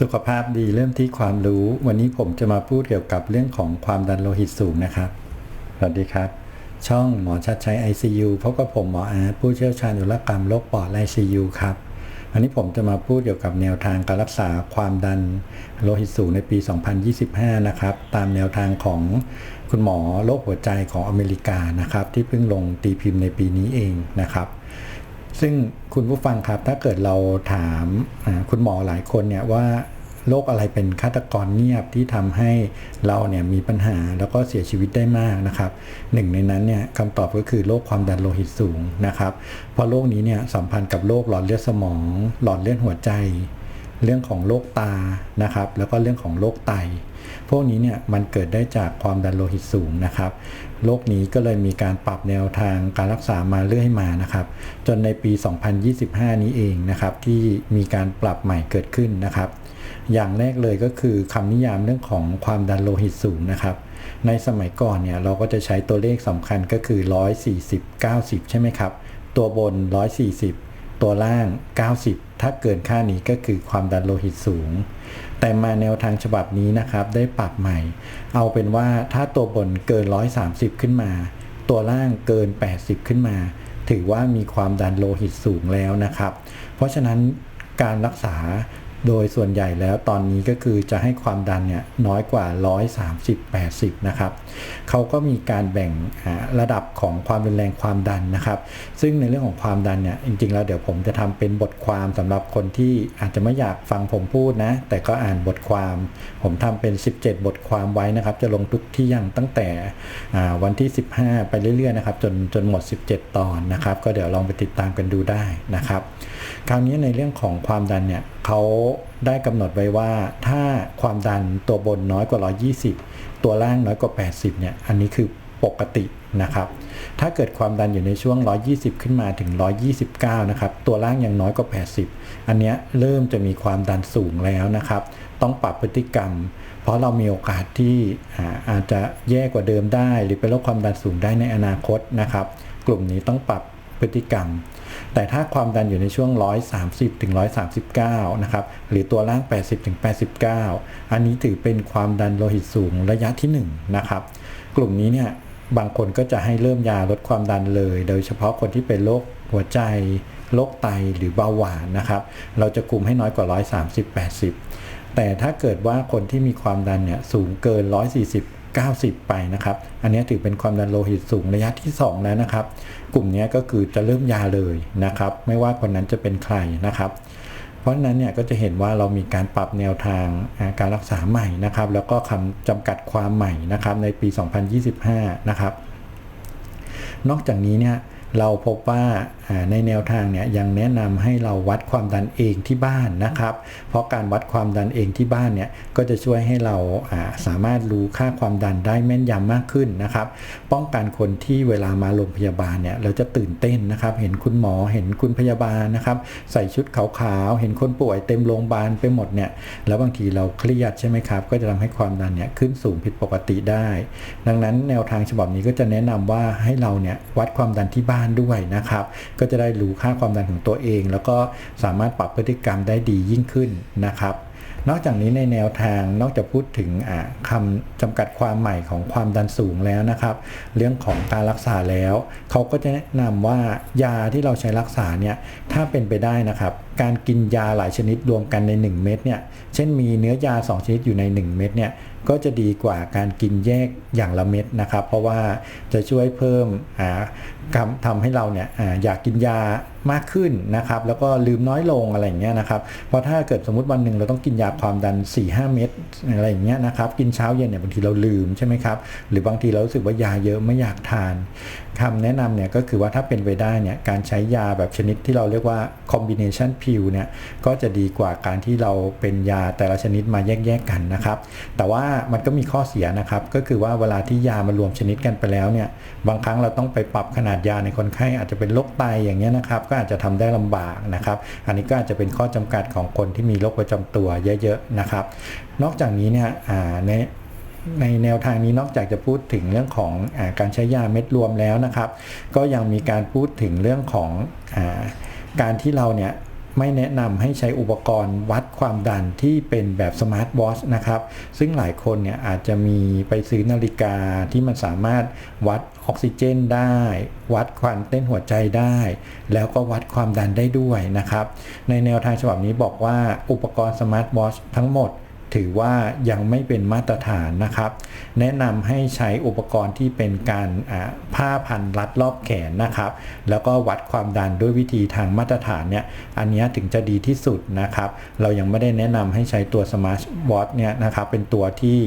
สุขภาพดีเริ่มที่ความรู้ วันนี้ผมจะมาพูดเกี่ยวกับเรื่องของความดันโลหิตสูงนะครับ สวัสดีครับ ช่องหมอชัดชัย ICU พบกับผมหมออาร์ตผู้เชี่ยวชาญอุลกรรมโรคปอดและ ICU ครับวันนี้ผมจะมาพูดเกี่ยวกับแนวทางการรักษาความดันโลหิตสูงในปี 2025 นะครับ ตามแนวทางของคุณหมอโรคหัวใจของอเมริกานะครับ ที่เพิ่งลงตีพิมพ์ในปีนี้เองนะครับ ซึ่งคุณผู้ฟังครับถ้าเกิดเราถามคุณหมอหลายคนเนี่ยว่าโรคอะไรเป็นฆาตกรเงียบที่ทำให้เราเนี่ยมีปัญหาแล้วก็เสียชีวิตได้มากนะครับหนึ่งในนั้นเนี่ยคำตอบก็คือโรคความดันโลหิตสูงนะครับเพราะโรคนี้เนี่ยสัมพันธ์กับโรคหลอดเลือดสมอง หลอดเลือดหัวใจ เรื่องของโรคตานะครับ แล้วก็เรื่องของโรคไต พวกนี้เนี่ยมันเกิดได้จากความดันโลหิตสูงนะครับโรคนี้ก็เลยมีการปรับแนวทางการรักษามาเรื่อยมานะครับ จนในปี 2025 นี้เองนะครับ ที่มีการปรับใหม่เกิดขึ้นนะครับ อย่างแรกเลยก็คือคำนิยามเรื่องของความดันโลหิตสูงนะครับในสมัยก่อนเนี่ยเราก็จะใช้ตัวเลขสำคัญก็คือ 140 90 ใช่ไหมครับ ตัวบน 140 ตัวล่าง 90 ถ้าเกินค่านี้ก็คือความดันโลหิตสูง แต่มาแนวทางฉบับนี้นะครับได้ปรับใหม่ เอาเป็นว่าถ้าตัวบนเกิน 130 ขึ้นมา ตัวล่างเกิน 80 ขึ้นมา ถือว่ามีความดันโลหิตสูงแล้วนะครับ เพราะฉะนั้นการรักษา โดยส่วนใหญ่แล้วตอนนี้ก็คือจะให้ความดันเนี่ยน้อยกว่า 130 80 นะครับเขาก็มีการแบ่งระดับของความรุนแรงความดันนะครับ ซึ่งในเรื่องของความดันเนี่ยจริง ๆ แล้วเดี๋ยวผมจะทำเป็นบทความสำหรับคนที่อาจจะไม่อยากฟังผมพูดนะ แต่ก็อ่านบทความ ผมทำเป็น 17 บทความไว้นะครับ จะลงทุกที่ยังตั้งแต่วันที่ 15 ไปเรื่อยๆนะครับจนจนหมด 17 ตอนนะครับ ก็เดี๋ยวลองไปติดตามกันดูได้นะครับ คราวนี้ในเรื่องของความดันเนี่ย เขาได้กำหนดไว้ว่าถ้าความดันตัวบนน้อยกว่า 120 ตัวล่างน้อยกว่า 80 เนี่ย อันนี้คือปกตินะครับ ถ้าเกิดความดันอยู่ในช่วง 120 ขึ้นมาถึง 129 นะครับ ตัวล่างยังน้อยกว่า 80 อันนี้เริ่มจะมีความดันสูงแล้วนะครับ ต้องปรับพฤติกรรม เพราะเรามีโอกาสที่อาจจะแย่กว่าเดิมได้ หรือเป็นโรคความดันสูงได้ในอนาคตนะครับ กลุ่มนี้ต้องปรับพฤติกรรม แต่ถ้าความดันอยู่ในช่วง 130ถึง139 นะครับ หรือตัวล่าง 80ถึง89 อันนี้ถือเป็นความดันโลหิตสูงระยะที่ 1 นะครับ กลุ่มนี้เนี่ยบางคนก็จะให้เริ่มยาลดความดันเลย โดยเฉพาะคนที่เป็นโรคหัวใจโรคไตหรือเบาหวานนะครับ เราจะคุมให้น้อยกว่า 130 80 แต่ถ้าเกิดว่าคนที่มีความดันเนี่ยสูงเกิน 140 90 ไปนะครับ อันนี้ถือเป็นความดันโลหิตสูงระยะที่ 2 แล้วนะครับ กลุ่มนี้ก็คือจะเริ่มยาเลยนะครับ ไม่ว่าคนนั้นจะเป็นใครนะครับ เพราะนั้นเนี่ยก็จะเห็นว่าเรามีการปรับแนวทางการรักษาใหม่นะครับ แล้วก็คำจำกัดความใหม่นะครับในปี 2025 นะครับ นอกจากนี้เนี่ย เราพบว่าในแนวทางเนี่ยยังแนะนำให้เราวัดความดันเองที่บ้านนะครับ เพราะการวัดความดันเองที่บ้านเนี่ยก็จะช่วยให้เราสามารถรู้ค่าความดันได้แม่นยำมากขึ้นนะครับ ป้องกันคนที่เวลามาโรงพยาบาลเนี่ยเราจะตื่นเต้นนะครับ เห็นคุณหมอเห็นคุณพยาบาลนะครับ ใส่ชุดขาวๆเห็นคนป่วยเต็มโรงพยาบาลไปหมดเนี่ยแล้วบางทีเราเครียดใช่ไหมครับ ก็จะทำให้ความดันเนี่ยขึ้นสูงผิดปกติได้ ดังนั้นแนวทางฉบับนี้ก็จะแนะนำว่าให้เราเนี่ยวัดความดันที่บ้านด้วยนะครับ ก็จะได้รู้ค่าความดันของตัวเอง แล้วก็สามารถปรับพฤติกรรมได้ดียิ่งขึ้นนะครับนอกจากนี้ในแนวทางนอกจากพูดถึงคำจำกัดความใหม่ของความดันสูงแล้วนะครับ เรื่องของการรักษาแล้ว เขาก็จะแนะนำว่ายาที่เราใช้รักษาเนี่ยถ้าเป็นไปได้นะครับ การกินยาหลายชนิดรวมกันใน 1 เม็ดเนี่ยเช่นมีเนื้อยา 2 ชนิดอยู่ใน 1 เม็ดเนี่ย ก็จะดีกว่าการกินแยกอย่างละเม็ดนะครับ เพราะว่าจะช่วยเพิ่มทำให้เราเนี่ยออยากกินยามากขึ้นนะครับ แล้วก็ลืมน้อยลงอะไรอย่างเงี้ยนะครับ เพราะถ้าเกิดสมมติวันหนึ่งเราต้องกินยาความดัน 4-5 เม็ดอะไรอย่างเงี้ยนะครับ กินเช้าเย็นเนี่ยบางทีเราลืมใช่ไหมครับ หรือบางทีเรารู้สึกว่ายาเยอะไม่อยากทานคำแนะนำเนี่ยก็คือว่าถ้าเป็นไปได้เนี่ยการใช้ยาแบบชนิดที่เราเรียกว่า combination pill เนี่ยก็จะดีกว่าการที่เราเป็นยาแต่ละชนิดมาแยกๆกันนะครับ แต่ว่ามันก็มีข้อเสียนะครับ ก็คือว่าเวลาที่ยามารวมชนิดกันไปแล้วเนี่ย บางครั้งเราต้องไปปรับขนาดยาในคนไข้อาจจะเป็นโรคไตอย่างเงี้ยนะครับ ก็อาจจะทำได้ลำบากนะครับ อันนี้ก็อาจจะเป็นข้อจำกัดของคนที่มีโรคประจำตัวเยอะๆนะครับ นอกจากนี้เนี่ยในในแนวทางนี้นอกจากจะพูดถึงเรื่องของอการใช้ยาเม็ดรวมแล้วนะครับ ก็ยังมีการพูดถึงเรื่องของอการที่เราเนี่ย ไม่แนะนำให้ใช้อุปกรณ์วัดความดันที่เป็นแบบสมาร์ทวอชนะครับ ซึ่งหลายคนเนี่ยอาจจะมีไปซื้อนาฬิกาที่มันสามารถวัดออกซิเจนได้ วัดความเต้นหัวใจได้ แล้วก็วัดความดันได้ด้วยนะครับ ในแนวทางฉบับนี้บอกว่าอุปกรณ์สมาร์ทวอชทั้งหมด ถือว่ายังไม่เป็นมาตรฐานนะครับ แนะนำให้ใช้อุปกรณ์ที่เป็นการผ้าพันรัดรอบแขนนะครับ แล้วก็วัดความดันด้วยวิธีทางมาตรฐานเนี่ยอันนี้ถึงจะดีที่สุดนะครับ เรายังไม่ได้แนะนำให้ใช้ตัวสมาร์ทวอทเนี่ยนะครับเป็นตัวที่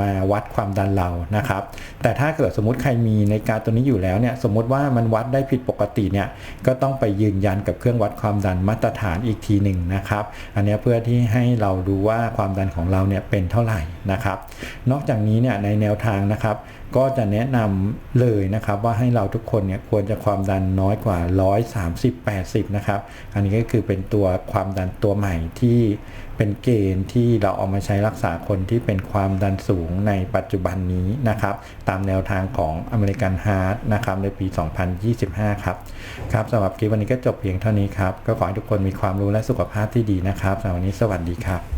มาวัดความดันเรานะครับ แต่ถ้าเกิดสมมติใครมีในการตัวนี้อยู่แล้วเนี่ยสมมติว่ามันวัดได้ผิดปกติเนี่ยก็ต้องไปยืนยันกับเครื่องวัดความดันมาตรฐานอีกทีหนึ่งนะครับ อันนี้เพื่อที่ให้เราดูว่าความดันของเราเนี่ยเป็นเท่าไหร่นะครับ นอกจากนี้เนี่ยในแนวทางนะครับ ก็จะแนะนำเลยนะครับว่าให้เราทุกคนเนี่ยควรจะความดันน้อยกว่า 130 80 นะครับ อันนี้ก็คือเป็นตัวความดันตัวใหม่ที่เป็นเกณฑ์ที่เราเอามาใช้รักษาคนที่เป็นความดันสูงในปัจจุบันนี้นะครับ ตามแนวทางของอเมริกันฮาร์ดนะครับในปี 2025 ครับ ครับสำหรับคลิปวันนี้ก็จบเพียงเท่านี้ครับ ก็ขอให้ทุกคนมีความรู้และสุขภาพที่ดีนะครับสำหรับวันนี้สวัสดีครับ